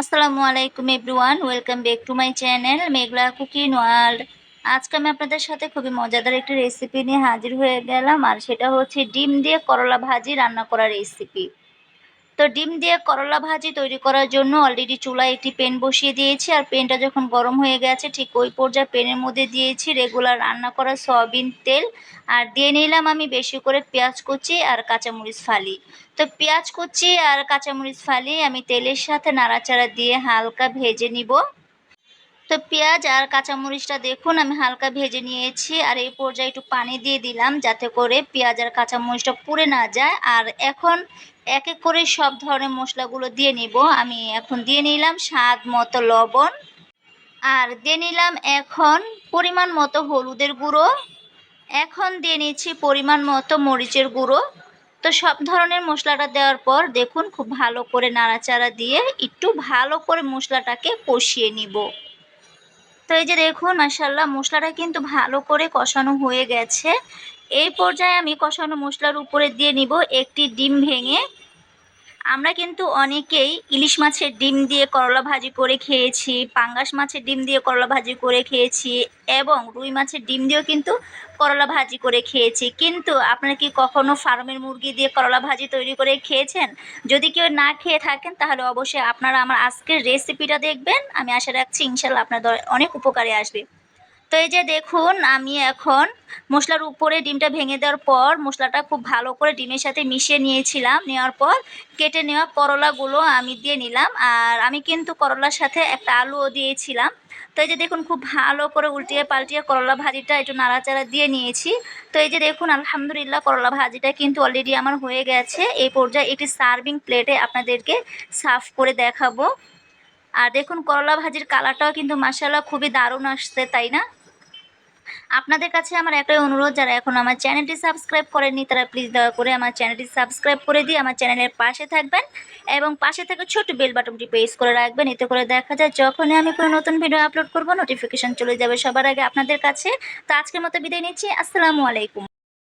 আসসালামু আলাইকুম everyone, welcome back to my channel Meghla cooking world. আজকে আমি আপনাদের সাথে খুবই মজাদার একটি রেসিপি নিয়ে হাজির হয়ে গেলাম, আর সেটা হচ্ছে ডিম দিয়ে করলা ভাজি রান্না করার রেসিপি তো ডিম দিয়ে করলা ভাজি তৈরি করার জন্য অলরেডি চুলায় একটি পেন বসিয়ে দিয়েছি। আর পেনটা যখন গরম হয়ে গেছে, ঠিক ওই পর্যায়ে পেনের মধ্যে দিয়েছি রেগুলার রান্না করা সয়াবিন তেল। আর দিয়ে নিলাম আমি বেশি করে পেঁয়াজ কুচি আর কাঁচামরিচ ফালি। তো পেঁয়াজ কুচি আর কাঁচামরিচ ফালি আমি তেলের সাথে নাড়াচাড়া দিয়ে হালকা ভেজে নিব। তো পেঁয়াজ আর কাঁচামরিচটা দেখুন, আমি হালকা ভেজে নিয়েছি আর এই পর্যায়ে একটু পানি দিয়ে দিলাম যাতে করে পেঁয়াজ আর কাঁচামরিচটা পুড়ে না যায়। আর এখন এক এক করে সব ধরনের মশলাগুলো দিয়ে নিব। আমি এখন দিয়ে নিলাম স্বাদ মতো লবণ। আর দিয়ে নিলাম এখন পরিমাণ মতো হলুদের গুঁড়ো। এখন দিয়ে নিচ্ছি পরিমাণ মতো মরিচের গুঁড়ো। তো সব ধরনের মশলাটা দেওয়ার পর দেখুন, খুব ভালো করে নাড়াচাড়া দিয়ে একটু ভালো করে মশলাটাকে কষিয়ে নিব। তো এই যে দেখুন মাসাল্লাহ মশলাটা কিন্তু ভালো করে কষানো হয়ে গেছে। এই পর্যায়ে আমি কষানো মশলার উপরে দিয়ে নিব একটি ডিম ভেঙে আমরা কিন্তু অনেকেই ইলিশ মাছের ডিম দিয়ে করলা ভাজি করে খেয়েছি, পাঙ্গাস মাছের ডিম দিয়ে করলা ভাজি করে খেয়েছি এবং রুই মাছের ডিম দিয়েও কিন্তু করলা ভাজি করে খেয়েছি। কিন্তু আপনারা কি কখনো ফার্মের মুরগি দিয়ে করলা ভাজি তৈরি করে খেয়েছেন? যদি কেউ না খেয়ে থাকেন, তাহলে অবশ্যই আপনারা আমার আজকের রেসিপিটা দেখবেন। আমি আশা রাখছি ইনশাল্লাহ আপনাদের অনেক উপকারে আসবে। তো এই যে দেখুন, আমি এখন মশলার উপরে ডিমটা ভেঙে দেওয়ার পর মশলাটা খুব ভালো করে ডিমের সাথে মিশিয়ে নিয়েছিলাম। নেওয়ার পর কেটে নেওয়া করলাগুলো আমি দিয়ে নিলাম। আর আমি কিন্তু করলার সাথে একটা আলুও দিয়েছিলাম। তো এই যে দেখুন, খুব ভালো করে উল্টিয়ে পাল্টিয়ে করলা ভাজিটা একটু নাড়াচাড়া দিয়ে নিয়েছি। তো এই যে দেখুন, আলহামদুলিল্লাহ করলা ভাজিটা কিন্তু অলরেডি আমার হয়ে গেছে। এই পর্যায়ে একটি সার্ভিং প্লেটে আপনাদেরকে সার্ভ করে দেখাবো। আর দেখুন, করলা ভাজির কালারটাও কিন্তু মাসাল্লাহ খুবই দারুণ আসছে, তাই না? আপনাদের কাছে আমার একটাই অনুরোধ, যারা এখন আমার চ্যানেলটি সাবস্ক্রাইব করেননি, তারা প্লিজ দয়া করে আমার চ্যানেলটি সাবস্ক্রাইব করে দিয়ে আমার চ্যানেলের পাশে থাকবেন এবং পাশে থেকে ছোট বেল বাটনটি প্রেস করে রাখবেন, এতে করে দেখা যায় যখনই আমি কোনো নতুন ভিডিও আপলোড করব নোটিফিকেশান চলে যাবে সবার আগে আপনাদের কাছে। তো আজকের মতো বিদায় নিচ্ছি, আসসালামু আলাইকুম।